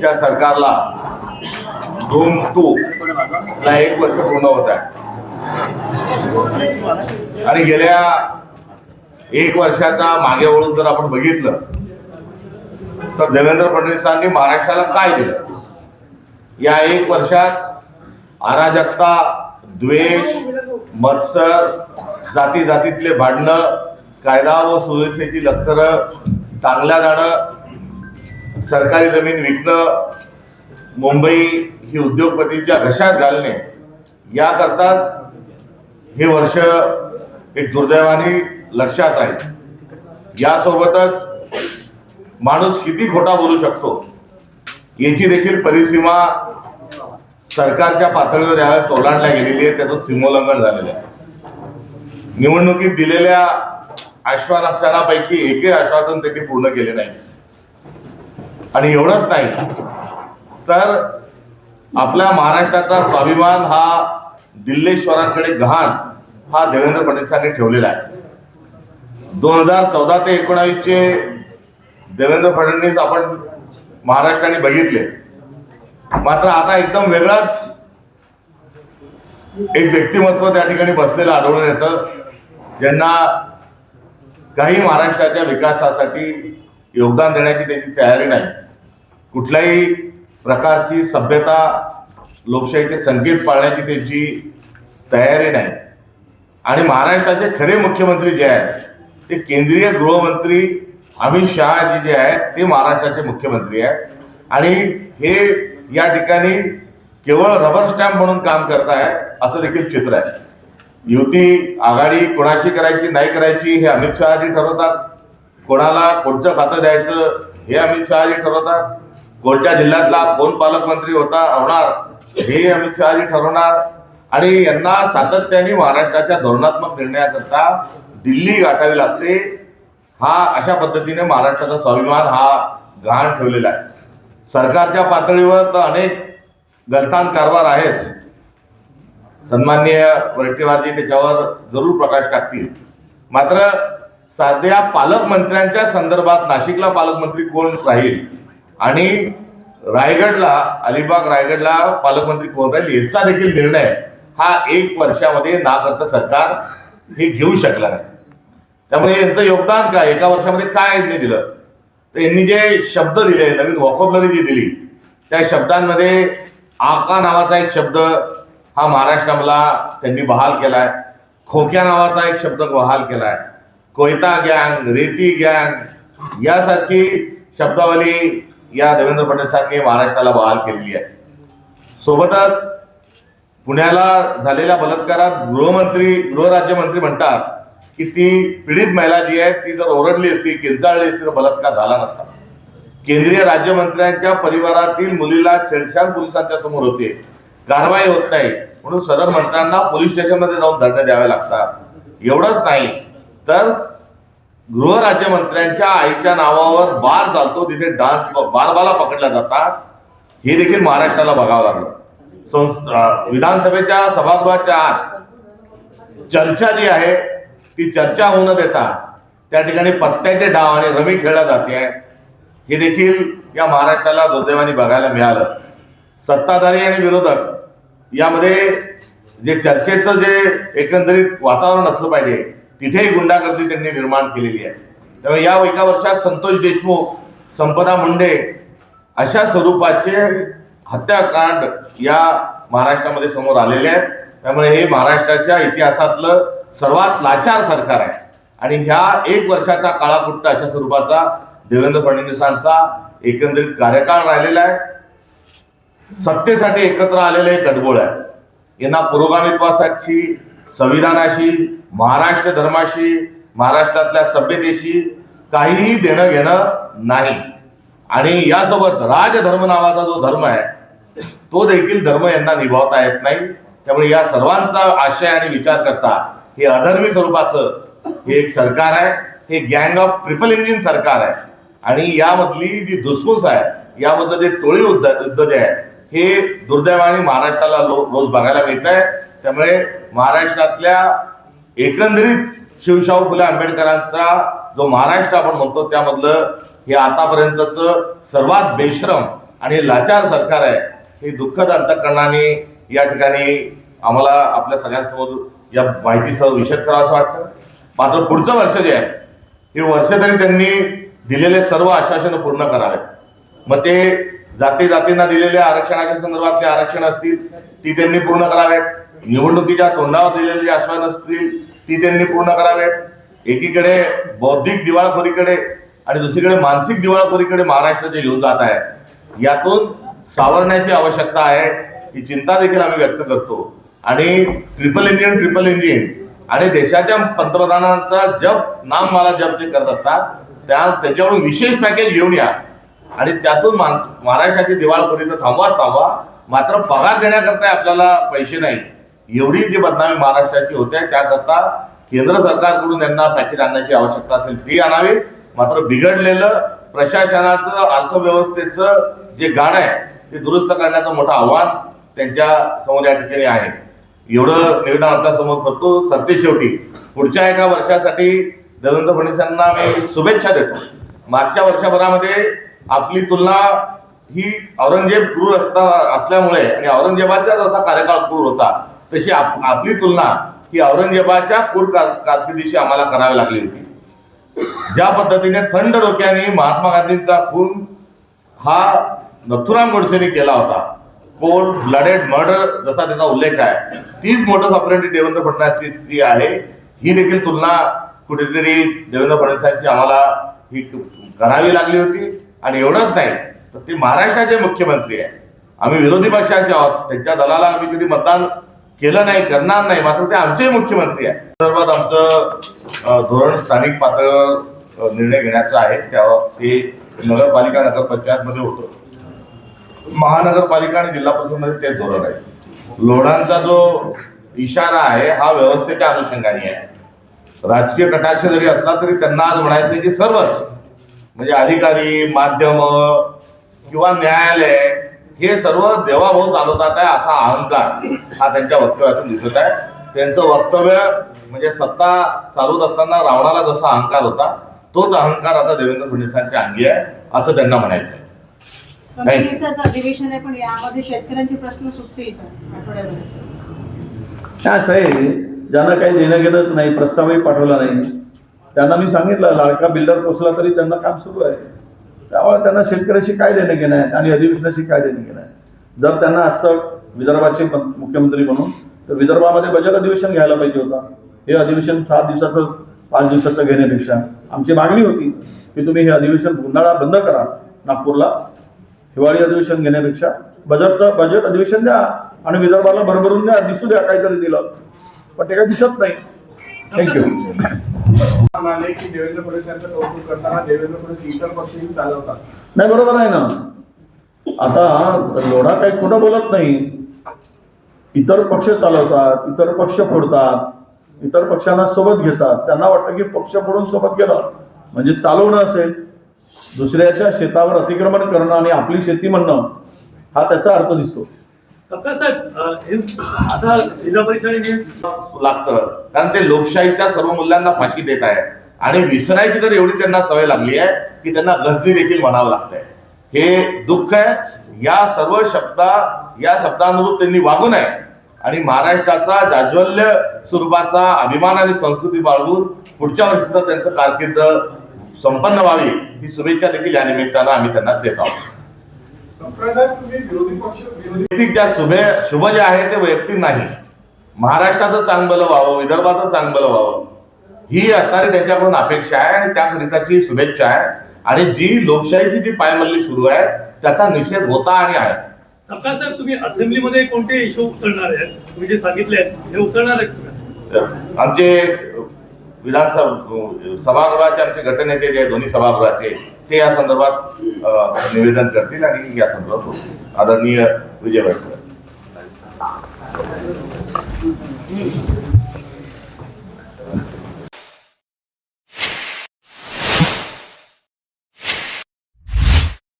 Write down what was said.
च्या सरकारला धूम टू ला एक वर्ष पूर्ण होत आहे. आणि गेल्या एक वर्षाचा मागे वळून जर आपण बघितलं तर देवेंद्र फडणवीसांनी महाराष्ट्राला काय दिलं? या एक वर्षात अराजकता द्वेष मत्सर जाती जातीतले भांडणं कायदा व सुव्यवस्थेची लक्षरं टांगल्या जाणं सरकारी जमीन विकणं मुंबई ही उद्योगपतींच्या घशात घालणे याकरताच हे वर्ष एक दुर्दैवाने लक्षात आहे यासोबतच माणूस किती खोटा बोलू शकतो याची देखील परिसीमा सरकारच्या पातळीवर यावेळेस ओलांडल्या गेलेली आहे त्याचं सीमोल्लंघन झालेलं आहे. निवडणुकीत दिलेल्या आश्वासनापैकी एकही आश्वासन त्यांनी पूर्ण केले नाही. आणि एवढंच नाही. तर आपल्या महाराष्ट्राचा स्वाभिमान हा दिल्लेश्वरांकडे गहाण हा देवेंद्र फडणवीसांनी ठेवलेला आहे. दोन हजार चौदा ते एकोणावीसचे देवेंद्र फडणवीस आपण महाराष्ट्राने बघितले. मात्र आता एकदम वेगळाच एक व्यक्तिमत्व त्या ठिकाणी बसलेलं आढळून येतं ज्यांना काही महाराष्ट्राच्या विकासासाठी योगदान देण्याची त्याची तयारी नाही. कुठल्याही प्रकारची सभ्यता लोकशाहीचे संकेत पाळण्याची त्यांची तयारी नाही. आणि महाराष्ट्राचे खरे मुख्यमंत्री जे आहेत ते केंद्रीय गृहमंत्री अमित शहाजी जे आहेत ते महाराष्ट्राचे मुख्यमंत्री आहेत. आणि हे या ठिकाणी केवळ रबर स्टॅम्प म्हणून काम करत आहे असं देखील चित्र आहे. युती आघाडी कोणाशी करायची नाही करायची हे अमित शहाजी ठरवतात. कोणाला कोणतं खातं द्यायचं हे अमित शहाजी ठरवतात. कोणत्या जिल्ह्यातला कोण पालकमंत्री होता होणार हे अमित शहाजी ठरवणार. आणि यांना सातत्याने महाराष्ट्राच्या धोरणात्मक निर्णयाकरता दिल्ली गाठावी लागते. हा अशा पद्धतीने महाराष्ट्राचा स्वाभिमान हा गहाण ठेवलेला आहे. सरकारच्या पातळीवर तर अनेक गलथान कारभार आहेत. सन्माननीय वरट्टीवारजी त्याच्यावर जरूर प्रकाश टाकतील. मात्र साध्या पालकमंत्र्यांच्या संदर्भात नाशिकला पालकमंत्री कोण राहील? आणि रायगडला अलिबाग रायगडला पालकमंत्री कोण राहील याचा देखील निर्णय हा एक वर्षामध्ये ना करता सरकार हे घेऊ शकला नाही. त्यामुळे यांचं योगदान काय? एका वर्षामध्ये काय यांनी दिलं? तर यांनी जे शब्द दिले नवीन वॉकअपमध्ये जी दिली त्या शब्दांमध्ये आका नावाचा एक शब्द हा महाराष्ट्राला त्यांनी बहाल केलाय. खोक्या नावाचा एक शब्द बहाल केलाय. कोयता गँग रेती गँग यासारखी शब्दावली या देवेंद्र फडणवीसांनी महाराष्ट्राला बहाल केलेली आहे. सोबतच पुण्याला झालेल्या बलात्कारात गृहमंत्री गृहराज्यमंत्री म्हणतात की ती पीडित महिला जी आहे ती जर ओरडली असती किंचाळली असती तर बलात्कार झाला नसता. केंद्रीय राज्यमंत्र्यांच्या परिवारातील मुलीला छेडछाड पोलिसांच्या समोर होते. कारवाई होत नाही. म्हणून सदर मंत्र्यांना पोलीस स्टेशनमध्ये जाऊन धरणे द्यावे लागतात. एवढंच नाही तर गृहराज्यमंत्र्यांच्या आईच्या नावावर बार चालतो तिथे डान्स बारबाला पकडल्या जातात. हे देखील महाराष्ट्राला बघावं लागलं. संस् विधानसभेच्या सभागृहाच्या आत चर्चा जी आहे ती चर्चा होऊ न देता त्या ठिकाणी पत्त्याचे डाव आणि रमी खेळला जाते. आहे हे देखील या महाराष्ट्राला दुर्दैवाने बघायला मिळालं. सत्ताधारी आणि विरोधक यामध्ये जे चर्चेचं जे एकंदरीत वातावरण असलं पाहिजे तिथेही गुंडागर्दी त्यांनी निर्माण केलेली आहे. त्यामुळे या एका वर्षात संतोष देशमुख संपदा मुंडे अशा स्वरूपाचे हत्याकांड या महाराष्ट्रामध्ये समोर आलेले आहेत. त्यामुळे हे महाराष्ट्राच्या इतिहासातलं सर्वात लाचार सरकार आहे. आणि ह्या एक वर्षाचा काळापुट्ट अशा स्वरूपाचा देवेंद्र फडणवीसांचा एकंदरीत कार्यकाळ राहिलेला आहे. सत्तेसाठी एकत्र आलेले गडबोळ आहे. यांना पुरोगामित्वासाठी संविधानाशी महाराष्ट्र धर्माशी महाराष्ट्रातल्या सभ्यतेशी काहीही देणं घेणं नाही. आणि यासोबत राजधर्म नावाचा जो धर्म आहे तो देखील धर्म यांना निभावता येत नाही. त्यामुळे या सर्वांचा आशय आणि विचार करता हे अधर्मी स्वरूपाचं हे एक सरकार आहे. हे गँग ऑफ ट्रिपल इंजिन सरकार आहे. आणि यामधली जी धुसफूस आहे यामधलं जे टोळी युद्ध उद्योग आहे हे दुर्दैवाने महाराष्ट्राला रोज बघायला मिळत आहे त्यामुळे महाराष्ट्रातल्या एकंदरीत शिवशाहू फुले आंबेडकरांचा जो महाराष्ट्र आपण म्हणतो त्यामधलं हे आतापर्यंतच सर्वात बेश्रम आणि लाचार सरकार आहे हे दुःखद अंतकरणाने या ठिकाणी आम्हाला आपल्या सगळ्यांसमोर या माहितीसह विषद करावं असं वाटतं. मात्र पुढचं वर्ष जे आहे हे वर्ष तरी त्यांनी दिलेले सर्व आश्वासनं पूर्ण करावे. मग ते जाती जातींना दिलेल्या आरक्षणाच्या संदर्भातले आरक्षण असतील ती त्यांनी पूर्ण करावेत. निवडणुकीच्या तोंडावर दिलेली जी आश्वासन असतील ती त्यांनी पूर्ण करावेत एकीकडे बौद्धिक दिवाळखोरीकडे आणि दुसरीकडे मानसिक दिवाळखोरीकडे महाराष्ट्र जे घेऊन जात आहे यातून सावरण्याची आवश्यकता आहे ही चिंता देखील आम्ही व्यक्त करतो. आणि ट्रिपल इंजिन ट्रिपल इंजिन आणि देशाच्या पंतप्रधानांचा जप नाम मला जप जे करत असतात त्या त्याच्याकडून विशेष पॅकेज घेऊन या. आणि त्यातून महाराष्ट्राची दिवाळखोरी तर थांबवाच थांबवा मात्र पगार देण्याकरता आपल्याला पैसे नाही एवढी जी बदनामी महाराष्ट्राची होते त्याकरता केंद्र सरकारकडून यांना पॅकेज आणण्याची आवश्यकता असेल ती आणावी. मात्र बिघडलेलं प्रशासनाचं अर्थव्यवस्थेचं जे गाणं आहे ते दुरुस्त करण्याचं मोठं आव्हान त्यांच्यासमोर या ठिकाणी आहे. एवढं निवेदन आपल्यासमोर करतो. सरते शेवटी पुढच्या एका वर्षासाठी देवेंद्र फडणवीसांना मी शुभेच्छा देतो. मागच्या वर्षभरामध्ये आपली तुलना ही औरंगजेब क्रूर असता असल्यामुळे आणि औरंगजेबाचाच जसा कार्यकाळ क्रूर होता. तशी आप- आपली तुलना ही औरंगजेबाच्या कुर कारकिर्दीशी आम्हाला करावी लागली होती. ज्या पद्धतीने थंड डोक्याने महात्मा गांधींचा खून हा नथुराम गोडसेने केला होता कोल्ड ब्लडेड मर्डर जसा त्याचा उल्लेख आहे तीच मोठं सॉपरेटी देवेंद्र फडणवीसची आहे ही देखील तुलना कुठेतरी देवेंद्र फडणवीसांची आम्हाला ही करावी लागली होती. आणि एवढंच नाही तर ते महाराष्ट्राचे मुख्यमंत्री आहे. आम्ही विरोधी पक्षाचे आहोत त्यांच्या दलाला आम्ही कधी मतदान केलं नाही करणार नाही मात्र ते आमचे मुख्यमंत्री आहे संदर्भात आमचं धोरण स्थानिक पातळीवर निर्णय घेण्याचा आहे. त्यावर ते नगरपालिका नगरपंचायतमध्ये होतं. महानगरपालिका आणि जिल्हा परिषदमध्ये तेच धोरण आहे. लोढांचा जो इशारा आहे हा व्यवस्थेच्या अनुषंगाने आहे. राजकीय कटाक्ष जरी असला तरी त्यांना आज म्हणायचं की सर्वच म्हणजे अधिकारी माध्यम किंवा न्यायालय हे सर्व देवाभाऊ चालवतात आहे असा अहंकार हा त्यांच्या वक्तव्यातून दिसत आहे. त्यांचं वक्तव्य म्हणजे सत्ता चालवत असताना रावणाला जसा अहंकार होता तोच अहंकार आता देवेंद्र फडणवीसांच्या अंगी आहे असं त्यांना म्हणायचं आहे. अधिवेशन आहे पण यामध्ये शेतकऱ्यांचे प्रश्न सुटतील आहे ज्यांना काही देणं घेणंच नाही प्रस्तावही पाठवला नाही. त्यांना मी सांगितलं लाडका बिल्डर पोचला तरी त्यांना काम सुरू आहे. त्यामुळे त्यांना शेतकऱ्याशी काय देणं घेणं आहे आणि अधिवेशनाशी काय देणं घेणं आहे? जर त्यांना असं विदर्भाचे मुख्यमंत्री म्हणून तर विदर्भामध्ये बजेट अधिवेशन घ्यायला पाहिजे होता. हे अधिवेशन सात दिवसाचं पाच दिवसाचं घेण्यापेक्षा. आमची मागणी होती की तुम्ही हे अधिवेशन उन्हाळा बंद करा नागपूरला. हिवाळी अधिवेशन घेण्यापेक्षा बजेटचं बजेट अधिवेशन द्या आणि विदर्भाला भरभरून द्या दिसू द्या काहीतरी दिलं. पण ते काही दिसत नाही. थँक्यू म्हणाले की देवेंद्र फडणवीस यांचं कौतुक करताना देवेंद्र फडणवीस इतर पक्षही चालवतात. नाही बरोबर आहे ना. आता लोढा काही खोटं बोलत नाही. इतर पक्ष चालवतात इतर पक्ष फोडतात इतर पक्षांना सोबत घेतात. त्यांना वाटतं की पक्ष फोडून सोबत गेलं. म्हणजे चालवणं असेल. दुसऱ्याच्या शेतावर अतिक्रमण करणं आणि आपली शेती म्हणणं हा त्याचा अर्थ दिसतो. साहेब लागतं. कारण ते लोकशाहीच्या सर्व मूल्यांना फाशी देत आहे. आणि विसरायची तर एवढी त्यांना सवय लागली आहे की त्यांना गजनी देखील म्हणावं लागतंय. हे दुःख आहे. या सर्व शब्दा या शब्दानुरूप त्यांनी वागू नये. आणि महाराष्ट्राचा जाज्वल्य स्वरूपाचा अभिमान आणि संस्कृती बाळगून पुढच्या वर्षीचा त्यांचं कारकीर्द संपन्न व्हावी ही शुभेच्छा देखील या निमित्तानं आम्ही त्यांना देत आहोत संप्रदाय तुम्ही विरोधी पक्ष विरोधी वैयक्तिक ज्या शुभे शुभ जे आहे ते वैयक्तिक नाही. महाराष्ट्राचं चांगलं व्हावं विदर्भाचं चांगलं व्हावं ही असणारी त्यांच्याकडून अपेक्षा आहे आणि त्याकरिताची शुभेच्छा आहे. आणि जी लोकशाहीची जी पायमल्ली सुरू आहे त्याचा निषेध होता आणि आहे. सत्ता साहेब तुम्ही असेंब्लीमध्ये कोणते इश्यू उचलणार आहेत? तुम्ही जे सांगितले आहेत हे उचलणार आहेत तुम्ही? आमचे विधानसभा सभागृहाचे आमचे गटनेते जे दोन्ही सभागृहाचे ते या संदर्भात निवेदन करतील आणि या संदर्भात आदरणीय विजय